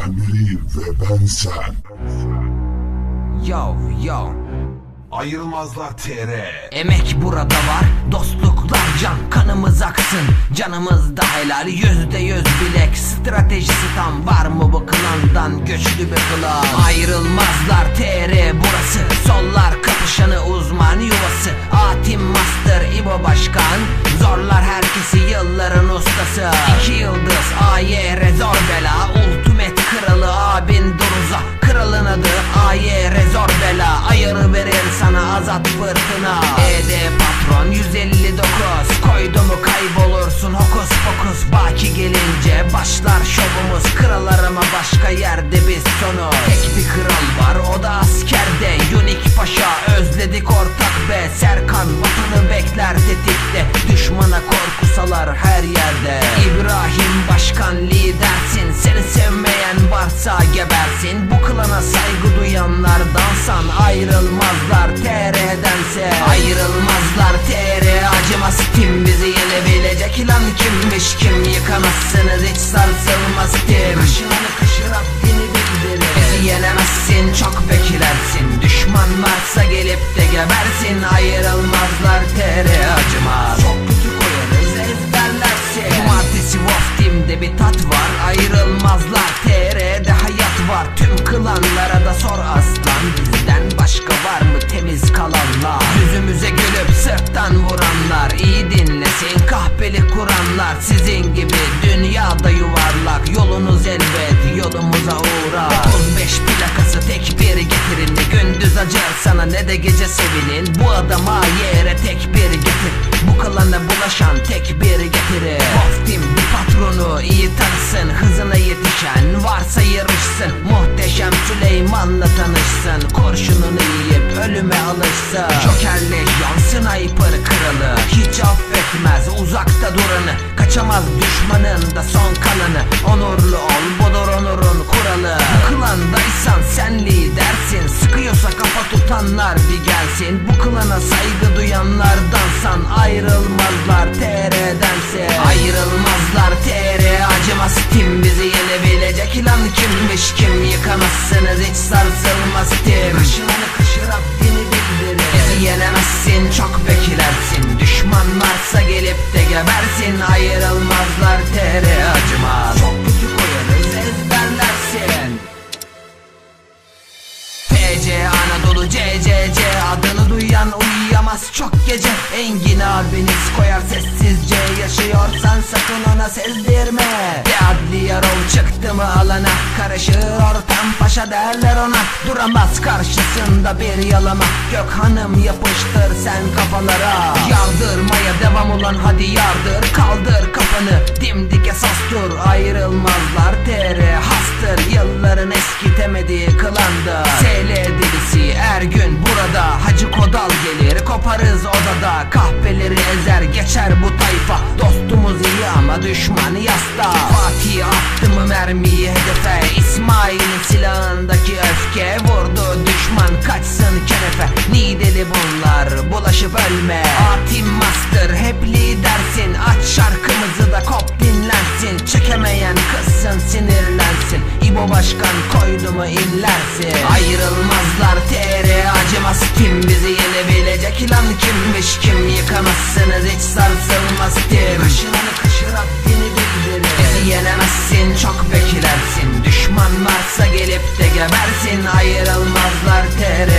Sen biri ve ben sen. Yo yo Ayrılmazlar TR Emek burada var Dostluklar can Kanımız aksın. Canımız da helal Yüzde yüz bilek. Stratejisi tam Var mı bu klandan? Güçlü bir klan. Ayrılmazlar TR burası. Sollar kapışanı uzman yuvası. Atim başlar şovumuz Kral arama başka yerde biz sonu Tek bir kral var o da askerde. Unik paşa özledik ortak be. Serkan vatanı bekler tetikte. Düşmana korku salar her yerde. İbrahim başkan lidersin Seni sevmeyen varsa gebersin. Bu klana saygı duyanlardansan Ayrılmazlar TR'dense Ayrılmazlar sarsılmaz tim Kaşığını kaşı Rabbini bildirir Bizi yenemezsin çok beklersin. Düşman varsa gelip de gebersin. Ayrılmazlar TR acımaz Çok kötü koyarız ezberlersin. Cumartesi Wolf Team'de bir tat var. Ayrılmazlar TR'de hayat var. Tüm klanlara da sor aslan. Bizden başka var mı temiz kalanlar? Yüzümüze gülüp sırttan vuranlar. İyi dinlesin kahpeli kuranlar Sizin gibi. Dünyada yuvarlak Yolunuz elbet yolumuza uğrar. 35 plakası tek bir getirin Ne gündüz acır sana ne de gece sevinin. Bu adama yere tek bir getir. Bu klana bulaşan tek bir getirir Wolf Team bir patronu iyi tanısın Hızına yetişen varsa yarışsın. Muhteşem Süleyman'la tanışsın Kurşununu yiyip ölüme alışsın. Joker Lejyon Sniper kralı. Hiç affetmez uzakta duranı Kaçamaz düşmanın da son kalanı. Onurlu ol budur onurun kuralı. Bu klandaysan sen lidersin Sıkıyorsa kafa tutanlar bir gelsin. Bu klana saygı duyanlardansan Ayrılmazlar TR'dense Ayrılmazlar TR acımaz tim Bizi yenebilecek? Lan kimmiş kim Yıkamazsınız? Hiç sarsılmaz tim Kaşığını kaşı Rabbini bildirir. Bizi yenemezsin çok beklersin. Düşman varsa gelip de gebersin Ayrılmazlar TR acımaz. Çok kötü koyarız ezberlersin. TC Anadolu CCC adını duyan uyuyamaz çok gece. Engin abiniz koyar sessizce yaşıyorsan sakın ona sezdirme. De adli yarol çıktı mı alana karışır ortam paşa derler ona. Duramaz karşısında bir yalama Gök hanım yapıştır sen kafalara Yardırmaya devam ulan hadi yardır. Kaldır kafanı dimdik esas dur. Ayrılmazlar TR hastır. Yılların eskitemediği klandı. SL delisi Ergün burada. Hacı Kodal gelir koparız odada. Kahpeleri ezer geçer bu tayfa. Dostumuz iyi ama düşman yasta. Fatih attı mı mermiyi hedefe? İsmail'in silahındaki öfke Vurdu düşman. Kaçsın kenefe. Nideli bunlar bulaşıp ölme İbo başkan koydu mu inlersin Ayrılmazlar TR acımaz kim Bizi yenebilecek? Lan kimmiş kim Yıkamazsınız? Hiç sarsılmaz tim Kaşığını kaşı Rabbini bildirir. Bizi yenemezsin çok beklersin. Düşman varsa gelip de gebersin. Ayrılmazlar TR